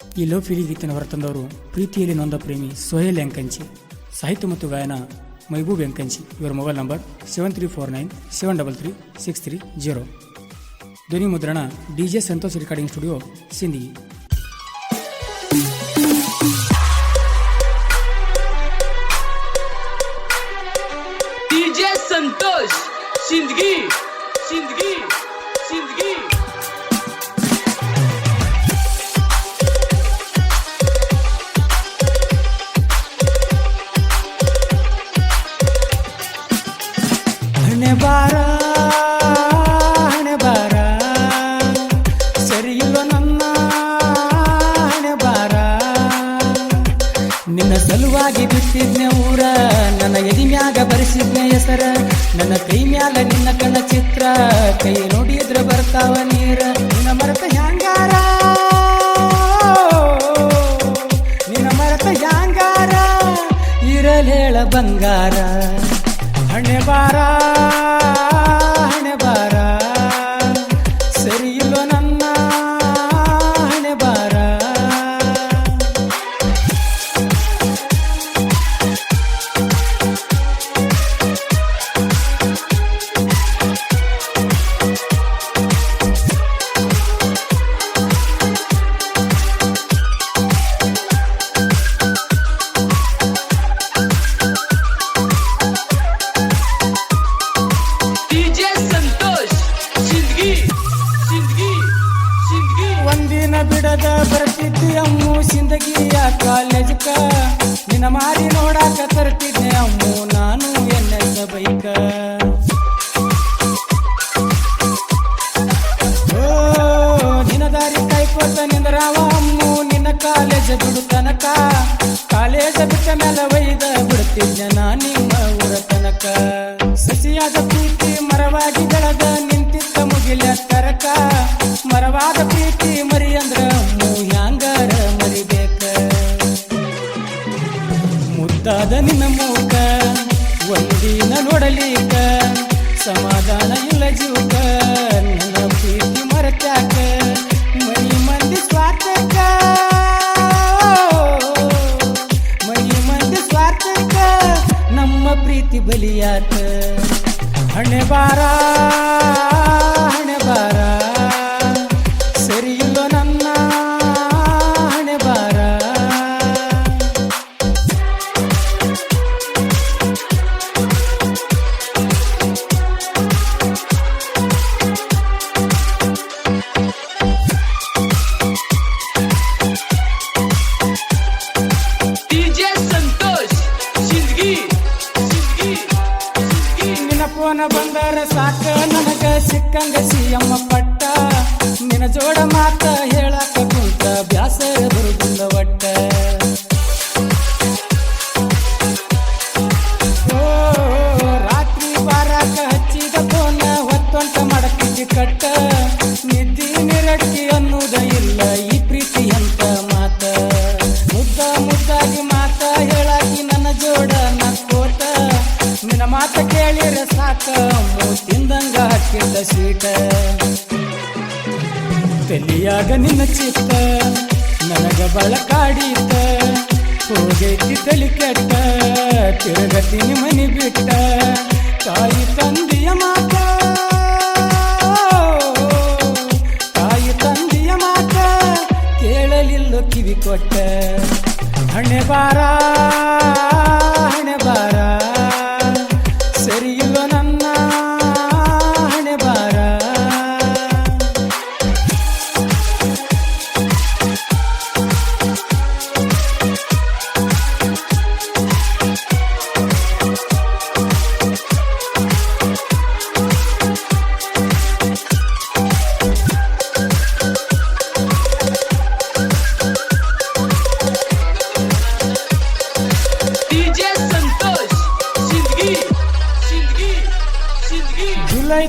ಈ low feeling ಗೀತೆಯನ್ನು ಹೊರತಂದವರು ಪ್ರೀತಿಯಲ್ಲಿ ನೊಂದ ಪ್ರೇಮಿ ಸೊಹೇಲ್ ಎಂಕಂಚಿ ಸಾಹಿತ್ಯ ಮತ್ತು ಗಾಯನ ಮೈಬೂಬ್ ಎಂಕಂಚಿ ಇವರ mobile number seven three four nine seven double three six three zero ಧ್ವನಿ ಮುದ್ರಣ DJ Santosh recording studio Sindagi DJ Santosh Sindagi ನಿನ್ನ ಚಿತ್ರ. ಕೈ ನೋಡಿದ್ರ ಬರ್ತಾವ ನೀರ. ನಿನ್ನ ಮರತ ಹ್ಯಾಂಗಾರ? ನಿನ್ನ ಮರತ ಹ್ಯಾಂಗಾರ? ಇರಲೇಳ ಬಂಗಾರ. ಹಣೆ ಬಾರ. ನಿನ್ನ ಮಾರಿ ನೋಡಾಕ ತರ್ತಿದ್ದೆ ಅಮ್ಮು, ನಾನು ಎನ್ನೆಸ ಬೈಕ. ನಿನ್ನ ದಾರಿ ಕೈಕೋತ ನಿಂದ್ರಾವ ಅಮ್ಮು, ನಿನ್ನ ಕಾಲೇಜ್ ಬಿಡು ತನಕ. ಕಾಲೇಜ್ ಬಿಟ್ಟ ಮೇಲೆ ಒಯ್ದ ಬಿಡ್ತಿದ್ದೆ ನಾ ನಿಮ್ಮ ಊರ ತನಕ. ಸಸಿಯಾದ ಪ್ರೀತಿ ಮರವಾಗಿ ಬೆಳೆದ ನಿಂತಿದ್ದ ಮುಗಿಲ ತರಕ ಮರವಾದ ಪ್ರೀತಿ ಮುದ್ದಾದ ನಿನ್ನ ಮೂಕ, ಒಂದಿನ ನೋಡಲಿಕ ಸಮಾಧಾನ ಇಲ್ಲ ಜೀವಕ ನನ್ನ ಪ್ರೀತಿ ಮರತ್ಯಾಕ ಮೈ ಮಂದಿ ಸ್ವಾರ್ಥಕ ಮೈ ಮಂದಿ ಸ್ವಾರ್ಥಕ ನಮ್ಮ ಪ್ರೀತಿ ಬಲಿಯಾತ. ಹಣೆ ಬಾರ. ಬಂದರ ಸಾಕ, ನನಗ ಸಿಕ್ಕಂಗ ಸಿಯಮ್ಮ ಪಟ್ಟ. ನಿನ ಜೋಡ ಮಾತ ಹೇಳಕ ಕುಂತ ಬ್ಯಾಸ ಬರುದಿಲ್ಲ ಒಟ್ಟ. ಓ, ರಾತ್ರಿ ಬಾರಾಕ ಹಚ್ಚಿದ ಫೋನ ಹೊತ್ತೊಂಟ ಮಾಡಕ್ಕಿದ್ದಿ ಕಟ್ಟ. ಮಾತ ಕೇಳಿರ ಸಾಕ ತಿಂದಂಗ ಹಾಕಿದ್ದ ಸೀಟ ತಲಿಯಾಗ ನಿನ್ನ ಚಿತ್ತ, ನನಗ ಬಳಕಾಡಿತ ಹೋಗೈತಿ ತಲಿ ಕೆಟ್ಟ ತಿರುಗತೀನಿ ಮನಿ ಬಿಟ್ಟ. ತಾಯಿ ತಂದೆಯ ಮಾತ. ತಾಯಿ ತಂದೆಯ ಮಾತ ಕೇಳಲಿಲ್ಲ ಕಿವಿ ಕೊಟ್ಟ. ಹಣೆ ಬಾರ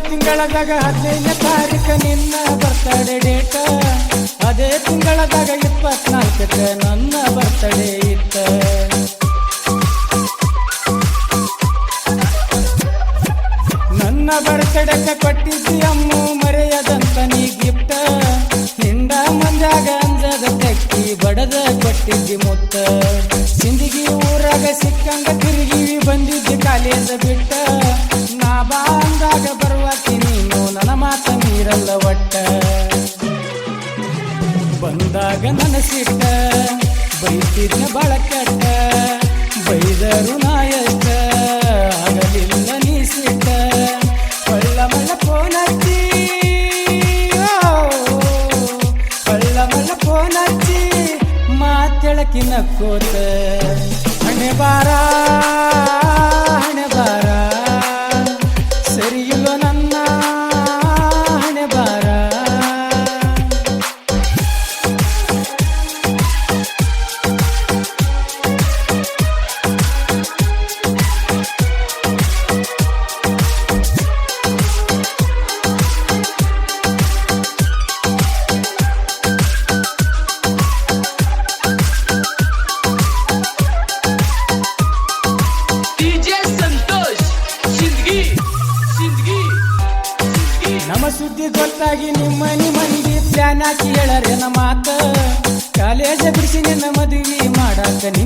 ತಿಂಗಳದಾಗ ಹದಿನೈದನೇ ತಾರೀಕು ನಿನ್ನ ಬರ್ತಡೇ ಡೇಟ ಅದೇ ತಿಂಗಳದಾಗ ಇಪ್ಪತ್ನಾಲ್ಕಕ್ಕೆ ನನ್ನ ಬರ್ತಡೇ ಇತ್ತ. ನನ್ನ ಬರ್ತಡೆಗೆ ಕೊಟ್ಟಿದ್ದಿ ಅಮ್ಮ ಮರೆಯದಂತ ನೀ ಗಿಫ್ಟ ನಿಂದ ಮಂಜಾಗ ಅಂಜದ ಬಡದ ಕೊಟ್ಟಿದ್ದಿ ಮುತ್ತ. ಸಿಂದಗಿ ಊರಾಗ ಸಿಕ್ಕಂಗ ತಿರುಗಿ ಬಂದಿದ್ದಿ ಕಾಲೇಜ ಬಿಟ್ಟ. ಸಿಟ್ಟ ಬೈತಿದ್ನ ಬಾಳ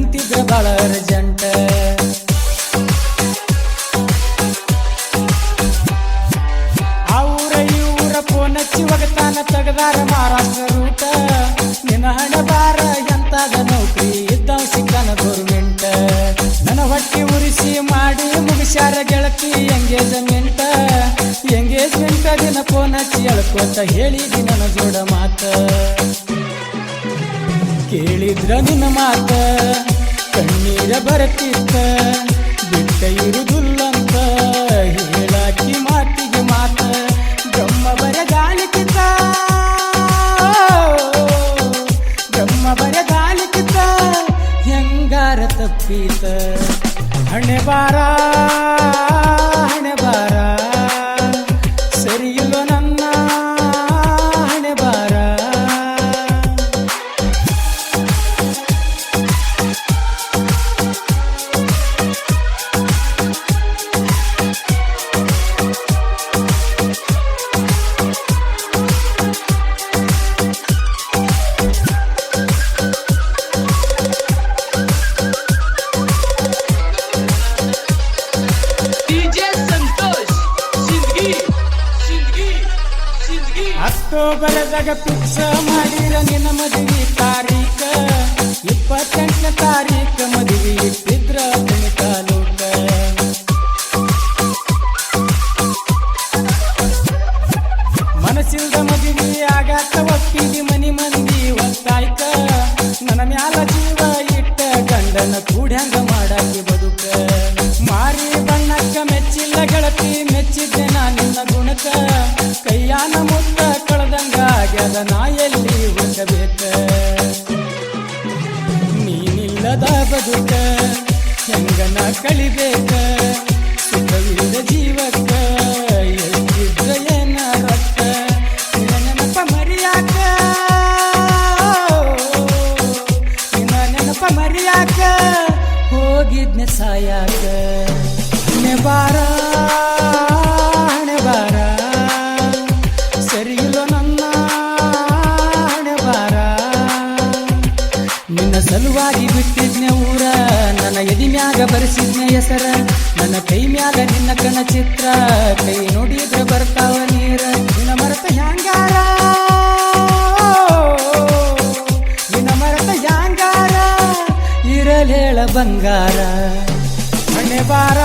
ನಿಂತಿದ್ರ ಬಾಳ ಅರ್ಜೆಂಟ ಅವ್ರ ಇವ್ರ ಫೋನ್ ಹಚ್ಚಿ ಒಗತಾನ ತೆಗದಾರ ಮಹಾರಾಷ್ಟ್ರ ರೂಟ ನಿನ್ನ ಹಣ ಬಾರ ಎಂತಾದ ನೌಕರಿ ಇದ್ದವ್ ಸಿಕ್ಕನ ಗೌರ್ಮೆಂಟ್ ನನ್ನ ಹೊಟ್ಟಿ ಉರಿಸಿ ಮಾಡಿ ಮುಗಿಸ್ಯಾರ ಗೆಳತಿ ಎಂಗೇಜ್ಮೆಂಟ್ ಎಂಗೇಜ್ಮೆಂಟ್ ದಿನ ಫೋನ್ ಹಚ್ಚಿ ಎಳ್ಕೋತ ಹೇಳಿದಿ ನನ್ನ ಜೋಡ ಮಾತ. ಕೇಳಿದ್ರ ನಿನ್ನ ಮಾತ ಕಣ್ಣೀರ ಬರತಿತ್ತ ಬಿಟ್ಟ ಇರುದಿಲ್ಲಂತ ಹೇಳಾಕಿ ಅಕ್ಟೋಬರ್ದಾಗ ಫಿಕ್ಸ್ ಮಾಡಿರ ನಿನ್ನ ಮದುವೆ ತಾರೀಕ. ಇಪ್ಪತ್ತೆಂಟನೇ ತಾರೀಕ ಮದುವೆ ಇಟ್ಟಿದ್ರ ಮನಸ್ಸಿಲ್ದ ಮದುವೆ ಮನಿ ಮಂದಿ ಒತ್ತಾಯ್ಕ. ನನ್ನ ಮ್ಯಾಲ ಜೀವ ಇಟ್ಟ ಗಂಡನ ಕೂಡ್ಯಾಂಗ ಆಗ್ಯದ ನಾ ಎಲ್ಲಿ ನೀನಿಲ್ಲದ ಬದುಕ, ಹೆಂಗನ ಕಳಿಬೇಕ, ಸುಖವಿಲ್ಲದ ಜೀವಕ್ಕ, ಎಷ್ಟಿದ್ರ ಏನ ರೊಕ್ಕ, ನಿನ್ನ ನೆನಪ ಹೋಗಿದ್ನೆ ಸಾಯಾಕ. ಸಲುವಾಗಿ ಬಿಟ್ಟಿದ್ನೆ ಊರ. ನನ್ನ ಎದಿ ಮ್ಯಾಗ ಬರೆಸಿದ್ನೆ ಹೆಸರ. ನನ್ನ ಕೈ ಮ್ಯಾಗ ನಿನ್ನ ಕಣ ಚಿತ್ರ ಕೈ ನೋಡಿದ್ರೆ ಬರ್ತಾವ ನೀರ. ನಿನ್ನ ಮರತ ಹ್ಯಾಂಗಾರ? ನಿನ್ನ ಮರತ ಹ್ಯಾಂಗಾರ? ಇರಲೇಳ ಬಂಗಾರ. ಮನೆ ಬಾರ.